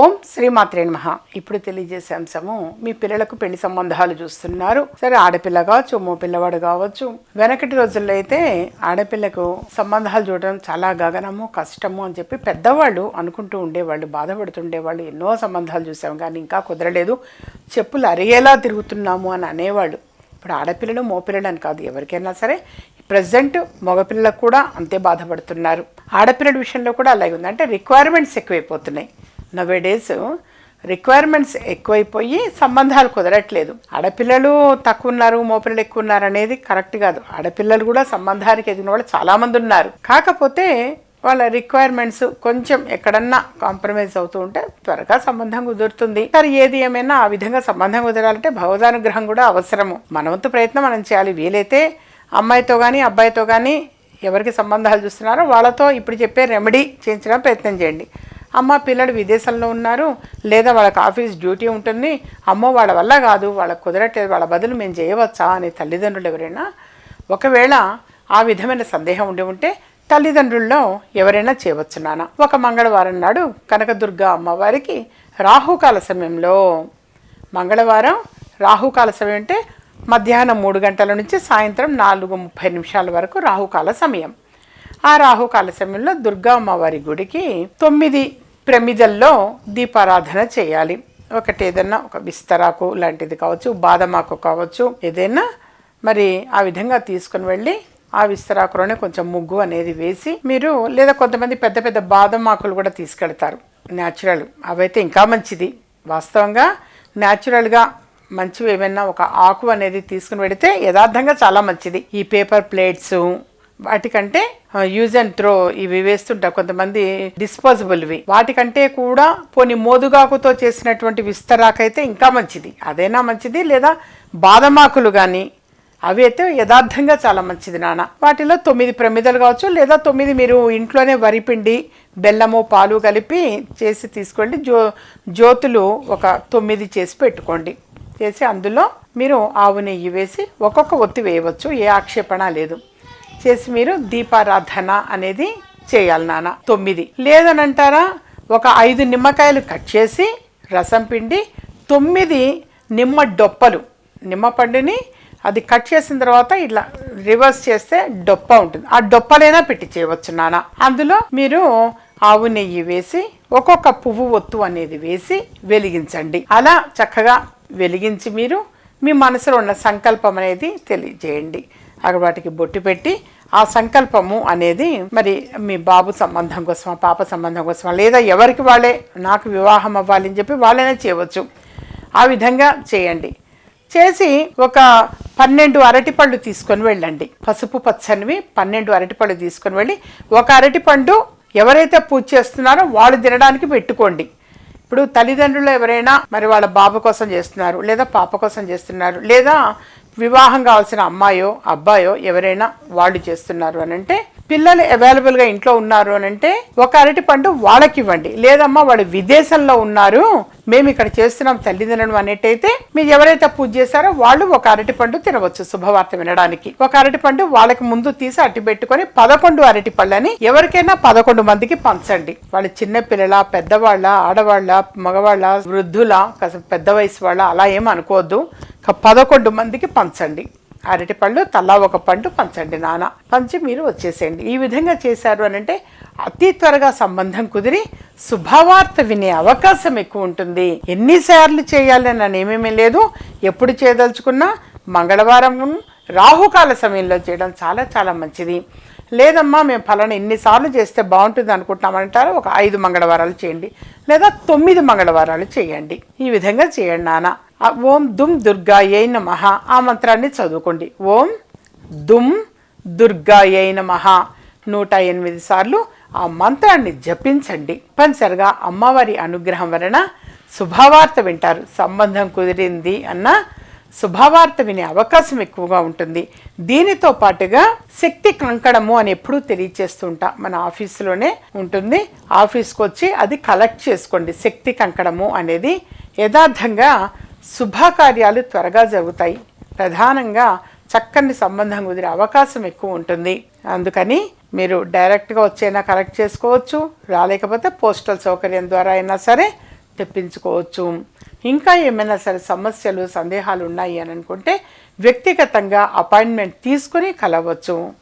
ఓం శ్రీమాత్రే నమ. ఇప్పుడు తెలియజేసే అంశము మీ పిల్లలకు పెళ్ళి సంబంధాలు చూస్తున్నారు. సరే ఆడపిల్ల కావచ్చు మో పిల్లవాడు కావచ్చు వెనకటి రోజుల్లో అయితే ఆడపిల్లకు సంబంధాలు చూడడం చాలా గగనము కష్టము అని చెప్పి పెద్దవాళ్ళు అనుకుంటూ ఉండేవాళ్ళు బాధపడుతుండేవాళ్ళు ఎన్నో సంబంధాలు చూసాము కానీ ఇంకా కుదరలేదు. చెప్పులు అరిగేలా తిరుగుతున్నాము అని అనేవాళ్ళు. ఇప్పుడు ఆడపిల్లలు మోపిల్లలు అని కాదు ఎవరికైనా సరే ప్రజెంట్ మగపిల్లలకు కూడా అంతే బాధపడుతున్నారు. ఆడపిల్లల విషయంలో కూడా అలాగే ఉంది. అంటే రిక్వైర్మెంట్స్ ఎక్కువైపోతున్నాయి. నవే డేస్ రిక్వైర్మెంట్స్ ఎక్కువైపోయి సంబంధాలు కుదరట్లేదు. ఆడపిల్లలు తక్కువ ఉన్నారు మోపిల్లలు ఎక్కువ ఉన్నారు అనేది కరెక్ట్ కాదు. ఆడపిల్లలు కూడా సంబంధానికి ఎదిగిన వాళ్ళు చాలామంది ఉన్నారు. కాకపోతే వాళ్ళ రిక్వైర్మెంట్స్ కొంచెం ఎక్కడన్నా కాంప్రమైజ్ అవుతూ ఉంటే త్వరగా సంబంధం కుదురుతుంది. సరే ఏది ఏమైనా ఆ విధంగా సంబంధం కుదరాలంటే భగవదానుగ్రహం కూడా అవసరము. మనవంతు ప్రయత్నం మనం చేయాలి. వీలైతే అమ్మాయితో కానీ అబ్బాయితో కానీ ఎవరికి సంబంధాలు చూస్తున్నారో వాళ్ళతో ఇప్పుడు చెప్పే రెమెడీ చేయించడం ప్రయత్నం చేయండి. అమ్మ పిల్లలు విదేశాల్లో ఉన్నారు లేదా వాళ్ళకి ఆఫీస్ డ్యూటీ ఉంటుంది అమ్మో వాళ్ళ వల్ల కాదు వాళ్ళకి కుదరట్లేదు వాళ్ళ బదులు మేము చేయవచ్చా అని తల్లిదండ్రులు ఎవరైనా ఒకవేళ ఆ విధమైన సందేహం ఉండి ఉంటే తల్లిదండ్రుల్లో ఎవరైనా చేయవచ్చు నాన్న. ఒక మంగళవారం నాడు కనకదుర్గ అమ్మవారికి రాహుకాల సమయంలో మంగళవారం రాహుకాల సమయం అంటే మధ్యాహ్నం మూడు గంటల నుంచి సాయంత్రం నాలుగు ముప్పై నిమిషాల వరకు రాహుకాల సమయం. ఆ రాహుకాల సమయంలో దుర్గా అమ్మవారి గుడికి తొమ్మిది ప్రమిదల్లో దీపారాధన చేయాలి. ఒకటి ఏదైనా ఒక విస్తరాకు లాంటిది కావచ్చు బాదమాకు కావచ్చు ఏదైనా మరి ఆ విధంగా తీసుకుని వెళ్ళి ఆ విస్తరాకులోనే కొంచెం ముగ్గు అనేది వేసి మీరు లేదా కొంతమంది పెద్ద పెద్ద బాదం ఆకులు కూడా తీసుకెళ్తారు. న్యాచురల్ అవైతే ఇంకా మంచిది. వాస్తవంగా న్యాచురల్గా మంచివి ఏమైనా ఒక ఆకు అనేది తీసుకుని పెడితే యథార్థంగా చాలా మంచిది. ఈ పేపర్ ప్లేట్స్ వాటికంటే యూజ్ అండ్ త్రో ఇవి వేస్తుంటారు కొంతమంది డిస్పోజబుల్వి వాటికంటే కూడా పోని మోదుగాకుతో చేసినటువంటి విస్తరాకైతే ఇంకా మంచిది. అదైనా మంచిది లేదా బాదమాకులు కానీ అవి అయితే యథార్థంగా చాలా మంచిది నాన్న. వాటిలో తొమ్మిది ప్రమిదలు కావచ్చు లేదా తొమ్మిది మీరు ఇంట్లోనే వరిపిండి బెల్లము పాలు కలిపి చేసి తీసుకోండి. జో జ్యోతులు ఒక తొమ్మిది చేసి పెట్టుకోండి. చేసి అందులో మీరు ఆవు నెయ్యి వేసి ఒక్కొక్క ఒత్తి వేయవచ్చు. ఏ ఆక్షేపణ లేదు. చేసి మీరు దీపారాధన అనేది చేయాలి నాన్న. తొమ్మిది. లేదనంటారా? ఒక ఐదు నిమ్మకాయలు కట్ చేసి రసం పిండి తొమ్మిది నిమ్మ డొప్పలు. నిమ్మ పండుని అది కట్ చేసిన తర్వాత ఇట్లా రివర్స్ చేస్తే డొప్ప ఉంటుంది. ఆ డొప్పలైనా పెట్టి చేయవచ్చు నాన్న. అందులో మీరు ఆవు నెయ్యి వేసి ఒక్కొక్క పువ్వు ఒత్తు అనేది వేసి వెలిగించండి. అలా చక్కగా వెలిగించి మీరు మీ మనసులో ఉన్న సంకల్పం అనేది తెలియజేయండి. అక్కడ వాటికి బొట్టు పెట్టి ఆ సంకల్పము అనేది మరి మీ బాబు సంబంధం కోసమా పాప సంబంధం కోసమా లేదా ఎవరికి వాళ్ళే నాకు వివాహం అవ్వాలి అని చెప్పి వాళ్ళైనా చేయవచ్చు. ఆ విధంగా చేయండి. చేసి ఒక పన్నెండు అరటిపళ్ళు తీసుకొని వెళ్ళండి. పసుపు పచ్చనివి పన్నెండు అరటిపళ్ళు తీసుకొని వెళ్ళి ఒక అరటిపండు ఎవరైతే పూజ చేస్తున్నారో వాళ్ళు తినడానికి పెట్టుకోండి. ఇప్పుడు తల్లిదండ్రులు ఎవరైనా మరి వాళ్ళ బాబు కోసం చేస్తున్నారు లేదా పాప కోసం చేస్తున్నారు లేదా వివాహం కావాల్సిన అమ్మాయో అబ్బాయో ఎవరైనా వాళ్ళు చేస్తున్నారు అని అంటే పిల్లలు అవైలబుల్గా ఇంట్లో ఉన్నారు అని అంటే ఒక అరటి పండు వాళ్ళకి ఇవ్వండి. లేదమ్మా వాళ్ళు విదేశంలో ఉన్నారు. మేము ఇక్కడ చేస్తున్నాం తల్లిదండ్రులు అనేటైతే మీరు ఎవరైతే పూజ చేశారో వాళ్ళు ఒక అరటి పండు తినవచ్చు శుభవార్త వినడానికి. ఒక అరటి పండు వాళ్ళకి ముందు తీసి అట్టి పెట్టుకొని పదకొండు అరటి పళ్ళని ఎవరికైనా పదకొండు మందికి పంచండి. వాళ్ళు చిన్న పిల్లల పెద్దవాళ్ళ ఆడవాళ్ళ మగవాళ్ళ వృద్ధుల పెద్ద వయసు వాళ్ళ అలా ఏం అనుకోవద్దు. పదకొండు మందికి పంచండి. అరటిపళ్ళు తలా ఒక పండు పంచండి నాన్న పంచి మీరు వచ్చేసేయండి. ఈ విధంగా చేశారు అని అంటే అతి త్వరగా సంబంధం కుదిరి శుభవార్త వినే అవకాశం ఎక్కువ ఉంటుంది. ఎన్నిసార్లు చేయాలి అని ఏమేమీ లేదు. ఎప్పుడు చేయదలుచుకున్నా మంగళవారం రాహుకాల సమయంలో చేయడం చాలా చాలా మంచిది. లేదమ్మా మేము ఫలానా ఎన్నిసార్లు చేస్తే బాగుంటుంది అనుకుంటున్నామంటారు ఒక ఐదు మంగళవారాలు చేయండి. లేదా తొమ్మిది మంగళవారాలు చేయండి. ఈ విధంగా చేయండి నాన్న ఓం దుమ్ దుర్గాయై నమః. ఆ మంత్రాన్ని చదువుకోండి. ఓం దుమ్ దుర్గాయై నమః. నూట ఎనిమిది సార్లు ఆ మంత్రాన్ని జపించండి. తప్పనిసరిగా అమ్మవారి అనుగ్రహం వలన శుభవార్త వింటారు. సంబంధం కుదిరింది అన్న శుభవార్త వినే అవకాశం ఎక్కువగా ఉంటుంది. దీనితో పాటుగా శక్తి కంకణము అని ఎప్పుడూ తెలియచేస్తుంటా. మన ఆఫీసులోనే ఉంటుంది. ఆఫీస్కి వచ్చి అది కలెక్ట్ చేసుకోండి. శక్తి కంకణము అనేది యథార్థంగా శుభకార్యాలు త్వరగా జరుగుతాయి. ప్రధానంగా చక్కని సంబంధం కుదిరే అవకాశం ఎక్కువ ఉంటుంది. అందుకని మీరు డైరెక్ట్గా వచ్చైనా కలెక్ట్ చేసుకోవచ్చు. రాలేకపోతే పోస్టల్ సౌకర్యం ద్వారా అయినా సరే తెప్పించుకోవచ్చు. ఇంకా ఏమైనా సరే సమస్యలు సందేహాలు ఉన్నాయి అని అనుకుంటే వ్యక్తిగతంగా అపాయింట్మెంట్ తీసుకుని కలవచ్చు.